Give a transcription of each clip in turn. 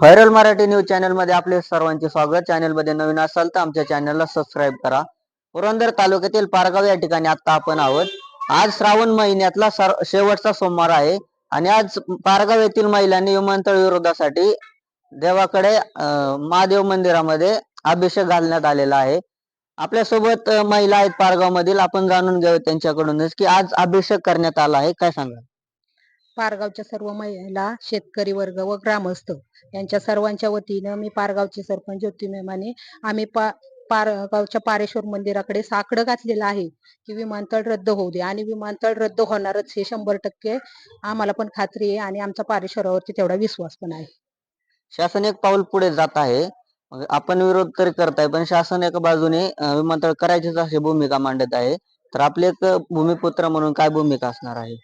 Viral Marathi news चॅनलमध्ये आपले सर्वांचे स्वागत. चॅनलमध्ये नवीन असाल तर आमच्या चॅनलला सबस्क्राईब करा. पुरंदर तालुक्यातील पारगाव या ठिकाणी आता आपण आहोत. आज श्रावण महिन्यातला शेवटचा सोमवार आहे आणि आज पारगाव येथील महिलांनी विमानतळ विरोधासाठी देवाकडे महादेव मंदिरामध्ये अभिषेक घालण्यात आलेला आहे. आपल्यासोबत महिला आहेत पारगाव मधील आपण जाणून घेऊ त्यांच्याकडूनच की आज अभिषेक करण्यात आला आहे. काय सांगा पारगावच्या सर्व महिला शेतकरी वर्ग व ग्रामस्थ यांच्या सर्वांच्या वतीनं मी पारगावचे सरपंच ज्योती मेमाने आम्ही पा पारगावच्या पारेश्वर मंदिराकडे साकडं घातलेलं आहे की विमानतळ रद्द होऊ दे. आणि विमानतळ रद्द होणारच हे शंभर टक्के आम्हाला पण खात्री आहे आणि आमचा पारेश्वरावरती तेवढा विश्वास पण आहे. शासन एक पाऊल पुढे जात आहे. आपण विरोध तरी करताय पण शासन एका बाजूने विमानतळ करायचीच अशी भूमिका मांडत आहे. तर आपले एक भूमिपुत्र म्हणून काय भूमिका असणार आहे?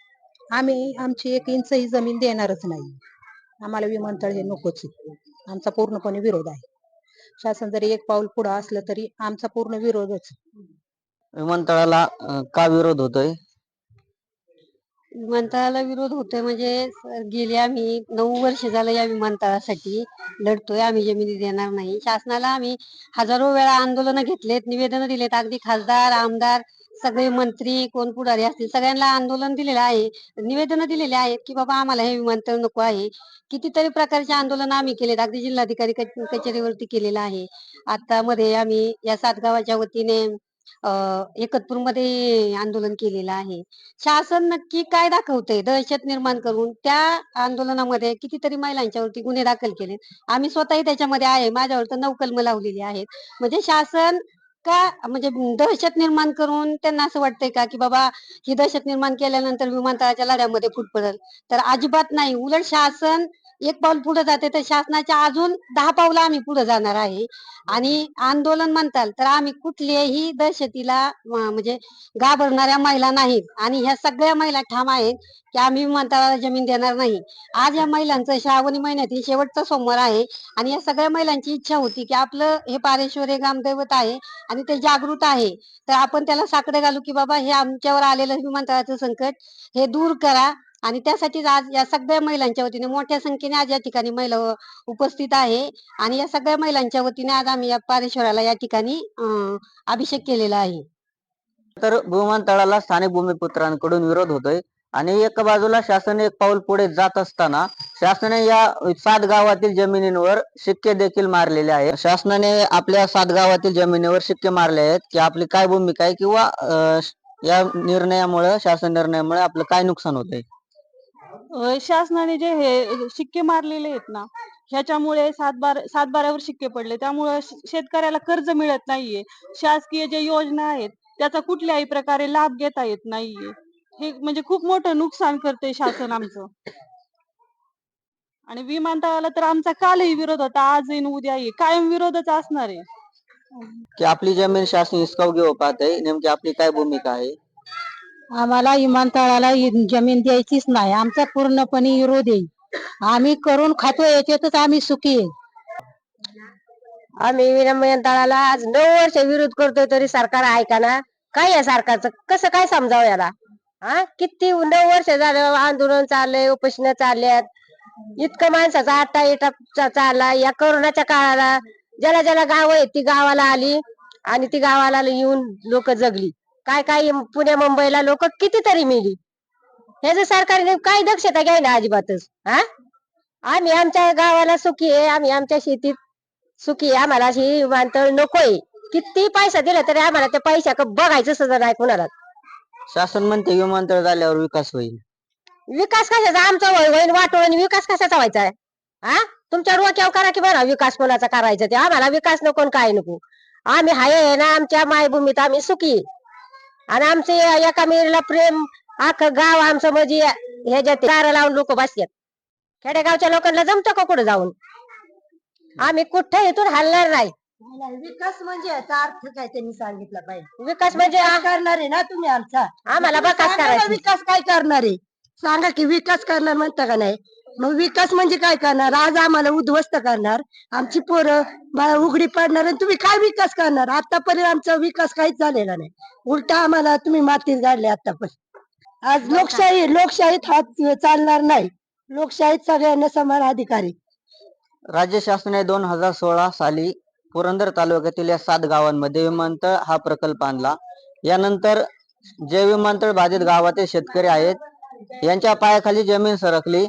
आम्ही आमची एक इंच ही जमीन देणारच नाही. आम्हाला विमानतळ हे नकोच. आमचा पूर्णपणे विरोध आहे. शासन जरी एक पाऊल पुढं असलं तरी आमचा पूर्ण विरोधच. विमानतळाला अं, का विरोध होतोय? विमानतळाला विरोध होतोय म्हणजे स- गेली आम्ही नऊ वर्ष झालं या विमानतळासाठी लढतोय. आम्ही जमिनी देणार नाही. शासनाला आम्ही हजारो वेळा आंदोलन घेतलेत निवेदन दिलेत. अगदी खासदार आमदार सगळे मंत्री कोण पुढारी असतील सगळ्यांना आंदोलन दिलेलं आहे निवेदन दिलेले आहेत की बाबा आम्हाला हे विमानतळ नको आहे. कितीतरी प्रकारचे आंदोलन आम्ही केलेत अगदी जिल्हाधिकारी कचेरीवरती केलेलं आहे. आता मध्ये आम्ही या सात गावाच्या वतीने एकतपूरमध्ये आंदोलन केलेलं आहे. शासन नक्की काय दाखवतंय दहशत निर्माण करून त्या आंदोलनामध्ये कितीतरी महिलांच्यावरती गुन्हे दाखल केले आम्ही स्वतःही त्याच्यामध्ये आहे माझ्यावर तर नऊ कलम लावलेली आहेत. म्हणजे शासन का म्हणजे दहशत निर्माण करून त्यांना असं वाटतंय का की बाबा ही दहशत निर्माण केल्यानंतर विमानतळाच्या लढ्यामध्ये फूट पडेल? तर अजिबात नाही. उलट शासन एक पाऊल पुढे जाते. तर शासनाच्या अजून दहा पावलं आम्ही पुढे जाणार आहे. आणि आंदोलन म्हणताल तर आम्ही कुठल्याही दहशतीला म्हणजे घाबरणाऱ्या महिला नाहीत. आणि ह्या सगळ्या महिला ठाम आहेत की आम्ही विमानतळाला जमीन देणार नाही. आज या महिलांचं श्रावणी महिन्यातील शेवटचा सोमवार आहे. आणि या सगळ्या महिलांची इच्छा होती की आपलं हे पारेश्वर हे ग्रामदैवत आहे. आणि ते जागृत आहे. तर आपण त्याला साकडे घालू की बाबा हे आमच्यावर आलेलं विमानतळाचं संकट हे दूर करा. आणि त्यासाठीच आज या सगळ्या महिलांच्या वतीने मोठ्या संख्येने आज या ठिकाणी महिला उपस्थित आहे. आणि या सगळ्या महिलांच्या वतीने आज आम्ही या पारेश्वराला या ठिकाणी अभिषेक केलेला आहे. तर विमानतळाला स्थानिक भूमिपुत्रांकडून विरोध होतोय. आणि एका बाजूला शासन एक पाऊल पुढे जात असताना शासनाने या सात गावातील जमिनींवर शिक्के देखील मारलेले आहेत. शासनाने आपल्या सात गावातील जमिनीवर शिक्के मारले आहेत की आपली काय भूमिका आहे किंवा या निर्णयामुळे शासन निर्णयामुळे आपलं काय नुकसान होत आहे शासनाने जे हे शिक्के मारलेले आहेत ना ह्याच्यामुळे सातबार सातबाऱ्यावर शिक्के पडले. त्यामुळे शेतकऱ्याला कर्ज मिळत नाहीये. शासकीय जे योजना आहेत त्याचा कुठल्याही प्रकारे लाभ घेता येत नाहीये. हे म्हणजे खूप मोठं नुकसान करते शासन आमचं. आणि विमानतळाला तर आमचा कालही विरोध होता आज येईन उद्या येईल कायम विरोधच असणार आहे. की आपली जमीन शासन हिसकाव घेऊ पाहतंय नेमकी आपली काय भूमिका आहे? आम्हाला विमानतळाला इ- जमीन द्यायचीच नाही. आमचा पूर्णपणे विरोध आहे. आम्ही करून खातो याच्यातच आम्ही सुखी आहे. आम्ही विमानतळाला आज नऊ वर्ष विरोध करतोय तरी सरकार ऐकाना काय या सरकारचं? कसं काय समजावं याला? हा? किती नऊ वर्ष झालं आंदोलन चाललंय उपोषण चालल्यात. इतकं माणसाचा आटा येता चा- चालला या कोरोनाच्या काळाला ज्याला ज्याला गाव आहे ती गावाला आली आणि ती गावाला येऊन लोक जगली. काय काय पुणे मुंबईला लोक कितीतरी मिली. ह्याचं सरकारने काय दक्षता घ्यायला अजिबातच हा आम्ही आमच्या गावाला सुखी आहे आम्ही आमच्या शेतीत सुखी आहे. आम्हाला अशी विमानतळ नकोय. किती पैसा दिला तरी आम्हाला त्या पैशा बघायचं सुद्धा नाही कुणाला. शासन म्हणते विमानतळ झाल्यावर विकास होईल. विकास कशाचा? आमचा होय होईन वाटोळीने विकास कशाचा व्हायचा आहे? हा तुमच्या डोक्यावर करा की बरं विकास कोणाचा करायचा ते? आम्हाला विकास नको आणि काय नको. आम्ही हाय ना आमच्या मायभूमीत आम्ही सुखी. आणि आमचे एका मेरीला प्रेम अख्खं गाव आमचं म्हणजे ह्याच्यात दारं लावून लोक बसतात खेडेगावच्या लोकांना जमतं का कुठं जाऊन? आम्ही कुठं इथून हलणार नाही. विकास म्हणजे याचा अर्थ काय त्यांनी सांगितलं पाहिजे? विकास म्हणजे करणार आहे ना तुम्ही आमचा. आम्हाला बकास करायची. विकास काय करणार? आहे सांगा की विकास करणार म्हणता का नाही? मग विकास म्हणजे काय करणार? आज आम्हाला उद्ध्वस्त करणार. आमची पोरं बाळा उघडी पडणार आणि तुम्ही काय विकास करणार? आतापर्यंत आमचा विकास काहीच झालेला नाही. उलटा आम्हाला तुम्ही मातीत गाडले आतापर्यंत आज लोकशाही लोकशाहीत हात चालणार नाही. लोकशाहीत सगळ्यांना समान अधिकारी राज्य शासनाने दोन हजार सोळा साली पुरंदर तालुक्यातील या सात गावांमध्ये विमानतळ हा प्रकल्प आणला. यानंतर जे विमानतळ बाधित गावातील शेतकरी आहेत यांच्या पायाखाली जमीन सरकली.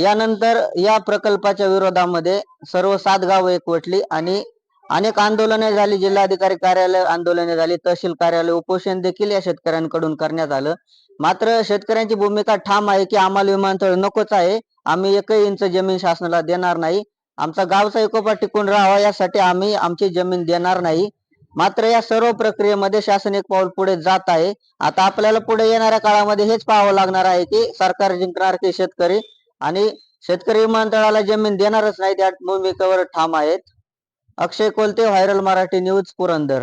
यानंतर या प्रकल्पाच्या विरोधामध्ये सर्व सात गाव एकवटली आणि अनेक आंदोलने झाली. जिल्हाधिकारी कार्यालय आंदोलने झाली. तहसील कार्यालय उपोषण देखील या शेतकऱ्यांकडून करण्यात आलं. मात्र शेतकऱ्यांची भूमिका ठाम आहे की आम्हाला विमानतळ नकोच आहे. आम्ही एकही इंच जमीन शासनाला देणार नाही. आमचा गावचा एकोपा टिकून राहावा यासाठी आम्ही आमची जमीन देणार नाही. मात्र या सर्व प्रक्रियेमध्ये शासन एक पाऊल पुढे जात आहे. आता आपल्याला पुढे येणाऱ्या काळामध्ये हेच पाहावं लागणार आहे की सरकार जिंकणार की शेतकरी आणि शेतकरी विमानतळाला जमीन देणारच नाही त्या भूमिकेवर ठाम आहेत. Akshay Kolte viral Marathi news Purandar.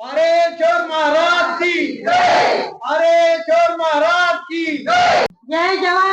अरेश्वर Maharaj की जय! अरेश्वर महाराज की जय! जय जवान!